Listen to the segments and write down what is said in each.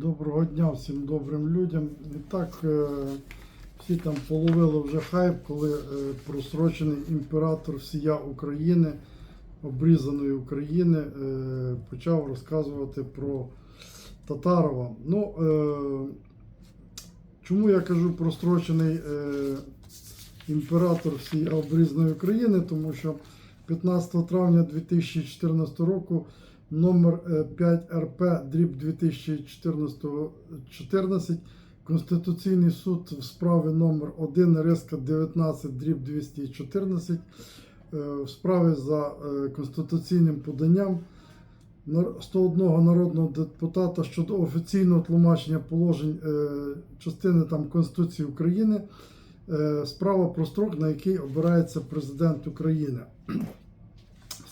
Доброго дня всім добрим людям. І так, е, всі там половили вже хайп, коли е, просрочений імператор всія України, обрізаної України, е, почав розказувати про Татарова. Ну, чому я кажу просрочений імператор всієї обрізаної України? Тому що 15 травня 2014 року номер е, 5 РП дріб 2014 Конституційний суд в справі номер 1 Риска 19 дріб 214 е, в справі за е, конституційним поданням нар- 101 народного депутата щодо офіційного тлумачення положень е, частини там Конституції України. е, Справа про строк, на який обирається президент України.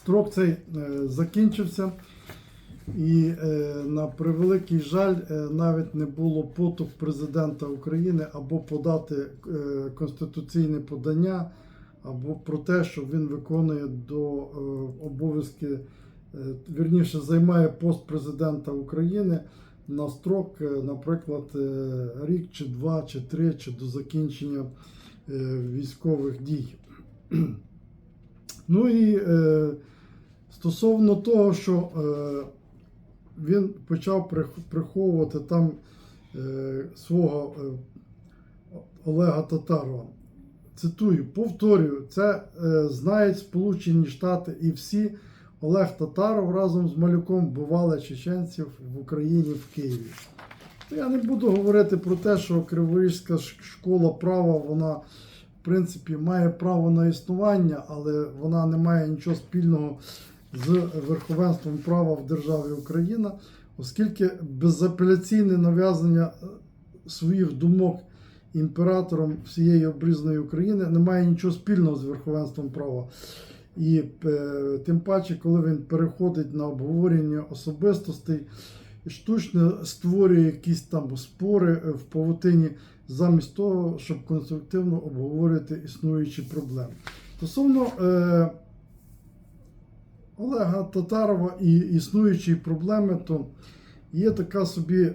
Строк цей е, закінчився, і е, на превеликий жаль, е, навіть не було потух президента України або подати конституційне подання, або про те, що він виконує до обов'язки, вірніше займає пост президента України на строк, наприклад, рік чи два, чи три, чи до закінчення військових дій. Ну і стосовно того, що е, він почав приховувати там е, свого е, Олега Татарова. Цитую, повторюю, це знають Сполучені Штати і всі. Олег Татаров разом з малюком вбивали чеченців в Україні в Києві. Я не буду говорити про те, що Криворізька школа права, вона в принципі має право на існування, але вона не має нічого спільного з верховенством права в державі Україна, оскільки безапеляційне нав'язання е, своїх думок імператором всієї обрізаної України не має нічого спільного з верховенством права. І е, тим паче, коли він переходить на обговорення особистостей, штучно створює якісь там спори е, в павутині, замість того, щоб конструктивно обговорити існуючі проблеми. Стосовно Олега Татарова і існуючі проблеми, то є така собі е,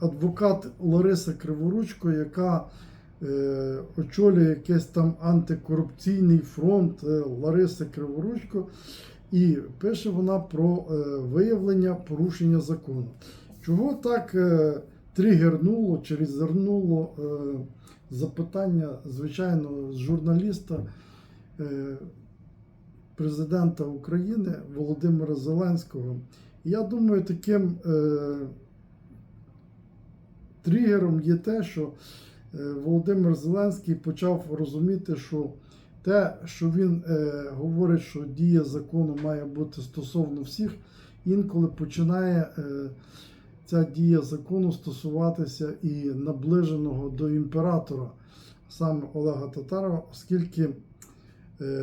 адвокат Лариса Криворучко, яка е, очолює якийсь там антикорупційний фронт е, Лариси Криворучко, і пише вона про виявлення порушення закону. Чого так тригернуло чи різернуло е, запитання, звичайно, з журналіста президента України Володимира Зеленського. Я думаю, таким е, тригером є те, що е, Володимир Зеленський почав розуміти, що те, що він е, говорить, що дія закону має бути стосовно всіх, інколи починає е, ця дія закону стосуватися і наближеного до імператора, саме Олега Татарова, оскільки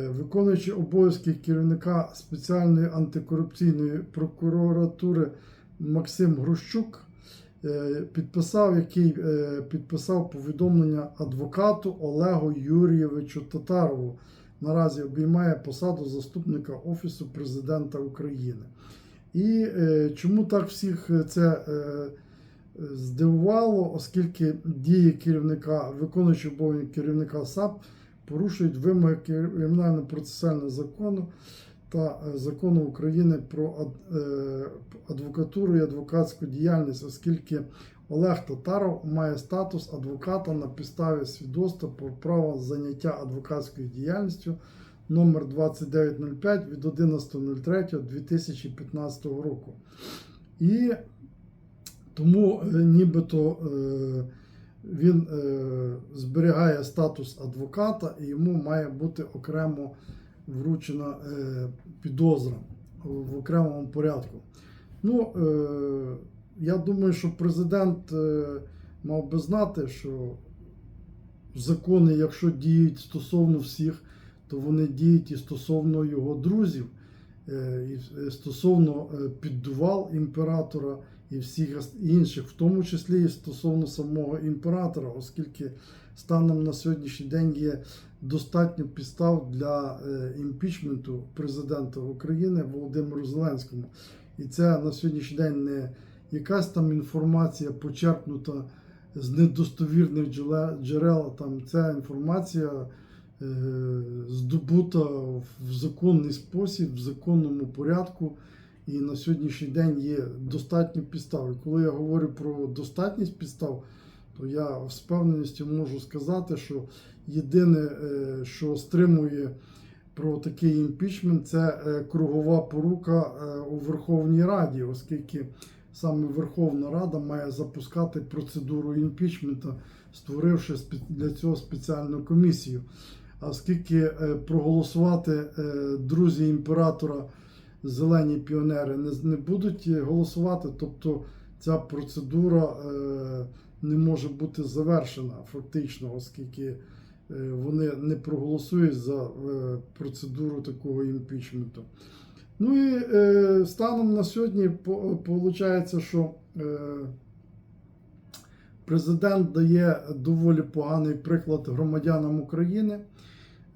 виконуючи обов'язки керівника спеціальної антикорупційної прокуратури Максим Грущук е, підписав, який е, підписав повідомлення адвокату Олегу Юрійовичу Татарову. Наразі обіймає посаду заступника Офісу президента України. І е, чому так всіх це е, здивувало, оскільки дії керівника, виконуючого обов'язки керівника САП порушують вимоги кримінально-процесуального закону та е, закону України про е, адвокатуру і адвокатську діяльність, оскільки Олег Татаров має статус адвоката на підставі свідоцтва про право заняття адвокатською діяльністю номер 2905 від 11.03.2015 року. І тому е, нібито він е, зберігає статус адвоката і йому має бути окремо вручена е, підозра в окремому порядку. Ну, е, я думаю, що президент мав би знати, що закони, якщо діють стосовно всіх, то вони діють і стосовно його друзів, стосовно е, піддувал імператора і всіх інших, в тому числі і стосовно самого імператора, оскільки станом на сьогоднішній день є достатньо підстав для е, імпічменту президента України Володимиру Зеленському. І це на сьогоднішній день не якась там інформація почерпнута з недостовірних джерел, там ця інформація е, здобута в законний спосіб, в законному порядку. І на сьогоднішній день є достатньо підстав. І коли я говорю про достатність підстав, то я з впевненістю можу сказати, що єдине, е, що стримує про такий імпічмент, це е, кругова порука е, у Верховній Раді, оскільки саме Верховна Рада має запускати процедуру імпічмента, створивши для цього спеціальну комісію. Оскільки е, проголосувати е, друзі імператора зелені піонери не, будуть голосувати, тобто ця процедура е, не може бути завершена фактично, оскільки вони не проголосують за процедуру такого імпічменту. Ну і станом на сьогодні виходить, що президент дає доволі поганий приклад громадянам України,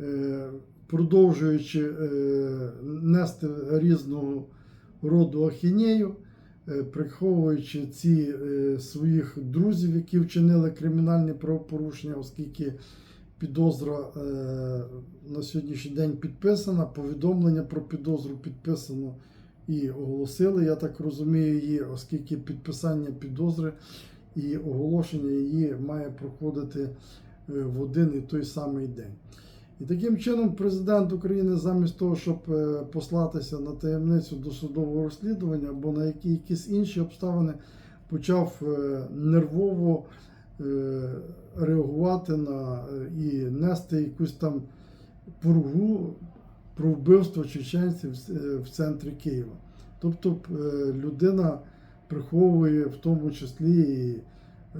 е, продовжуючи е, нести різного роду ахінею, е, приховуючи ці своїх друзів, які вчинили кримінальні правопорушення, оскільки підозра на сьогоднішній день підписана, повідомлення про підозру підписано і оголосили, я так розумію, її, оскільки підписання підозри і оголошення її має проходити е, в один і той самий день. І таким чином президент України замість того, щоб е, послатися на таємницю досудового розслідування або на які, якісь інші обставини, почав е, нервово реагувати на і нести якусь там пургу про вбивство чеченців в центрі Києва. Тобто людина приховує в тому числі і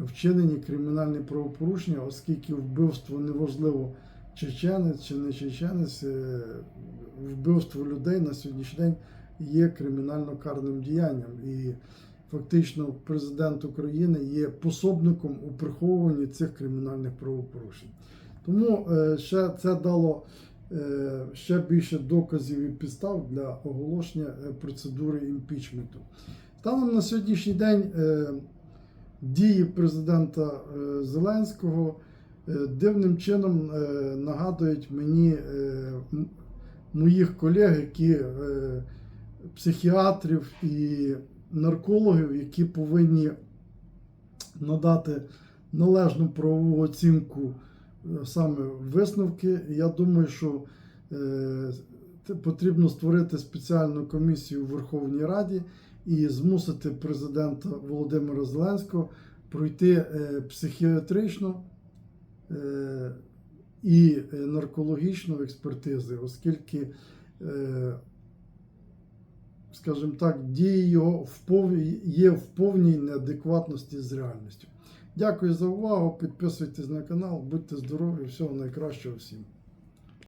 вчинені кримінальні правопорушення, оскільки вбивство неважливо чеченець чи не чеченець, е, вбивство людей на сьогоднішній день є кримінально карним діянням. І фактично президент України є пособником у приховуванні цих кримінальних правопорушень. Тому е, ще це дало е, ще більше доказів і підстав для оголошення процедури імпічменту. Станом на сьогоднішній день е, дії президента е, Зеленського е, дивним чином нагадують мені моїх колег, які психіатрів і наркологів, які повинні надати належну правову оцінку саме висновки. Я думаю, що потрібно створити спеціальну комісію в Верховній Раді і змусити президента Володимира Зеленського пройти е, психіатричну е, і наркологічну експертизи, оскільки, е, скажімо так, дії його є в повній неадекватності з реальністю. Дякую за увагу. Підписуйтесь на канал, будьте здорові, всього найкращого всім.